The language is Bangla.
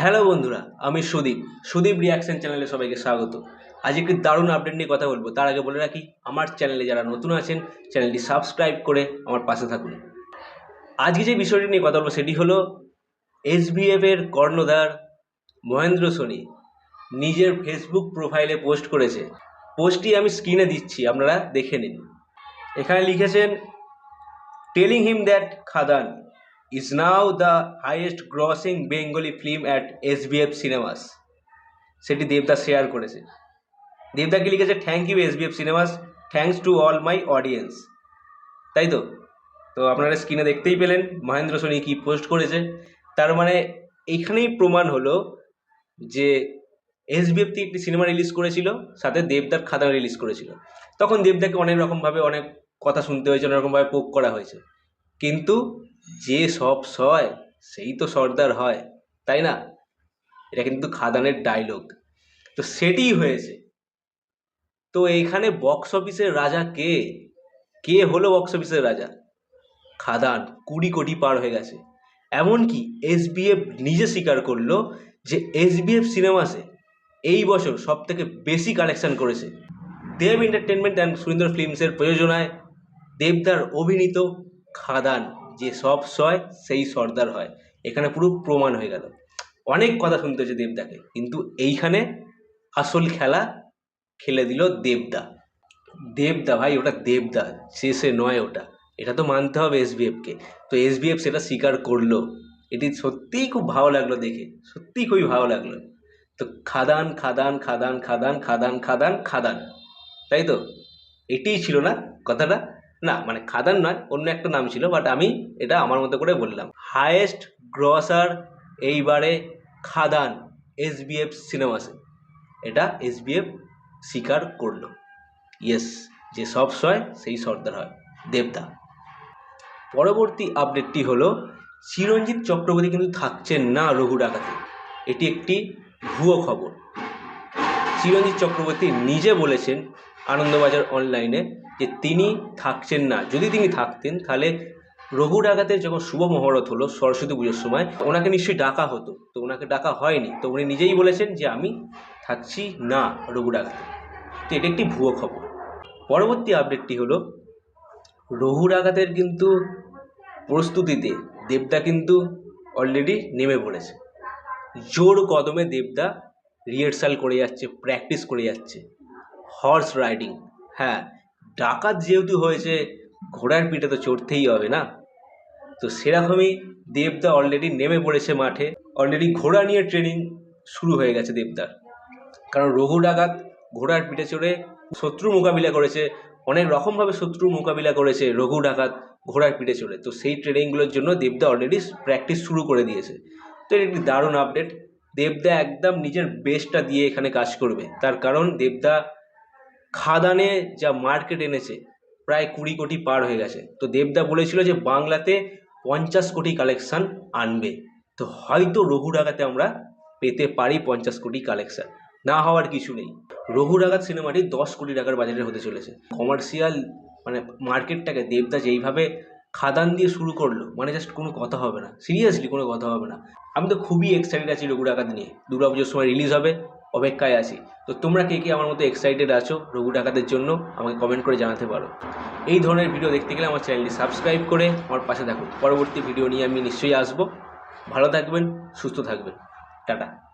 হ্যালো বন্ধুরা, আমি সুদীপ। সুদীপ রিয়াকশন চ্যানেলে সবাইকে স্বাগত। আজ একটি দারুণ আপডেট নিয়ে কথা বলব। তার আগে বলে রাখি, আমার চ্যানেলে যারা নতুন আছেন চ্যানেলটি সাবস্ক্রাইব করে আমার পাশে থাকুন। আজকে যে বিষয়টি নিয়ে কথা বলব সেটি হলো এসবিএফ এর কর্ণধার মহেন্দ্র সোনি নিজের ফেসবুক প্রোফাইলে পোস্ট করেছে। পোস্টটি আমি স্ক্রিনে দিচ্ছি, আপনারা দেখে নিন। এখানে লিখেছেন telling him that Khadaan. Is now the highest grossing Bengali film at SBF cinemas. সেটি দেবদা শেয়ার করেছে। দেবদা কি লিখেছে? Thank you SVF cinemas thanks to all my audience তাই তো? তো আপনারা স্ক্রিনে দেখতেই পেলেন মহেন্দ্র সোনি কি পোস্ট করেছে। তার মানে এইখানেই প্রমাণ হলো যে এসবিএফ থেকে একটি সিনেমা রিলিজ করেছিল, সাথে দেবদার খাদান রিলিজ করেছিল। তখন দেবদাকে অনেক রকমভাবে অনেক কথা শুনতে হয়েছে, অনেক রকমভাবে পোক করা হয়েছে। কিন্তু যে সব সয়, সেই তো সর্দার হয়, তাই না? এটা কিন্তু খাদানের ডায়লগ তো সেটিই হয়েছে। তো এইখানে বক্স অফিসের রাজা কে? কে হলো বক্স অফিসের রাজা? খাদান কুড়ি কোটি পার হয়ে গেছে। এমনকি এসবিএফ নিজে স্বীকার করল যে এসবিএফ সিনেমাসে এই বছর সব থেকে বেশি কালেকশন করেছে। দেব এন্টারটেনমেন্ট অ্যান্ড সুরিন্দর ফিল্মসের প্রযোজনায় দেবদার অভিনীত খাদান যে সব সয়, সেই সর্দার হয়। এখানে পুরো প্রমাণ হয়ে গেল। অনেক কথা শুনতে হচ্ছে দেবদাকে, কিন্তু এইখানে আসল খেলা খেলে দিল দেবদা। দেবদা ভাই, ওটা দেবদা, শেষে নয় ওটা। এটা তো মানতে হবে এসবিএফকে। তো এসবিএফ সেটা স্বীকার করল। এটি সত্যিই খুব ভালো লাগল দেখে। সত্যিই খুবই ভালো লাগল। তো খাদান খাদান খাদান খাদান খাদান খাদান খাদান। তাই তো? এটিই ছিল না কথাটা? না মানে খাদান নয়, অন্য একটা নাম ছিল বাট আমি এটা আমার মতো করে বললাম। হায়েস্ট গ্রসার এইবারে খাদান এস এসবিএফ সিনেমাসে এটা এস এসবিএফ স্বীকার করল। ইয়েস যে সব সয়, সেই সর্দার হয়, দেবদা। পরবর্তী আপডেটটি হলো, চিরঞ্জিত চক্রবর্তী কিন্তু থাকছেন না রঘু ডাকাতে। এটি একটি ভুয়ো খবর। চিরঞ্জিত চক্রবর্তী নিজে বলেছেন আনন্দবাজার অনলাইনে যে তিনি থাকছেন না। যদি তিনি থাকতেন, তাহলে রঘু ডাকাতের যখন শুভ মহরত হলো সরস্বতী পুজোর সময়, ওনাকে নিশ্চয়ই ডাকা হতো। তো ওনাকে ডাকা হয়নি। তো উনি নিজেই বলেছেন যে, আমি থাকছি না রঘু ডাকাতে। তো এটা একটি ভুয়ো খবর। পরবর্তী আপডেটটি হলো, রঘু ডাকাতের কিন্তু প্রস্তুতিতে দেবদা কিন্তু অলরেডি নেমে পড়েছে। জোর কদমে দেবদা রিহার্সাল করে যাচ্ছে প্র্যাকটিস করে যাচ্ছে। হর্স রাইডিং হ্যাঁ ডাকাত যেহেতু হয়েছে, ঘোড়ার পিঠে তো চড়তেই হবে না? তো সেরকমই দেবদা অলরেডি নেমে পড়েছে মাঠে। অলরেডি ঘোড়া নিয়ে ট্রেনিং শুরু হয়ে গেছে দেবদার। কারণ রঘু ডাকাত ঘোড়ার পিঠে চড়ে শত্রু মোকাবিলা করেছে, অনেক রকমভাবে শত্রুর মোকাবিলা করেছে রঘু ডাকাত ঘোড়ার পিঠে চড়ে। তো সেই ট্রেনিংগুলোর জন্য দেবদা অলরেডি প্র্যাকটিস শুরু করে দিয়েছে। তো এটা একটি দারুণ আপডেট দেবদা একদম নিজের বেস্টটা দিয়ে এখানে কাজ করবে। তার কারণ দেবদা খাদানে যা মার্কেট এনেছে, প্রায় কুড়ি কোটি পার হয়ে গেছে। তো দেবদা বলেছিল যে বাংলাতে পঞ্চাশ কোটি কালেকশান আনবে। তো হয়তো রঘু ডাকাতে আমরা পেতে পারি পঞ্চাশ কোটি কালেকশান না হওয়ার কিছু নেই। রঘু ডাকাত সিনেমাটি দশ কোটি টাকার বাজারে হতে চলেছে। কমার্শিয়াল মানে মার্কেটটাকে দেবদা যেইভাবে খাদান দিয়ে শুরু করল মানে জাস্ট কোনো কথা হবে না। সিরিয়াসলি কোনো কথা হবে না। আমি তো খুবই এক্সাইটেড আছি রঘু ডাকাত নিয়ে। দুর্গা পুজোর সময় রিলিজ হবে। অপেক্ষায় আছি। তো তোমরা কে কে আমার মতো এক্সাইটেড আছো রঘু ডাকাতের জন্য আমাকে কমেন্ট করে জানাতে পারো। এই ধরনের ভিডিও দেখতে গেলে আমার চ্যানেলটি সাবস্ক্রাইব করে আমার পাশে থাকুন পরবর্তী ভিডিও নিয়ে আমি নিশ্চয়ই আসব। ভালো থাকবেন, সুস্থ থাকবেন। টাটা।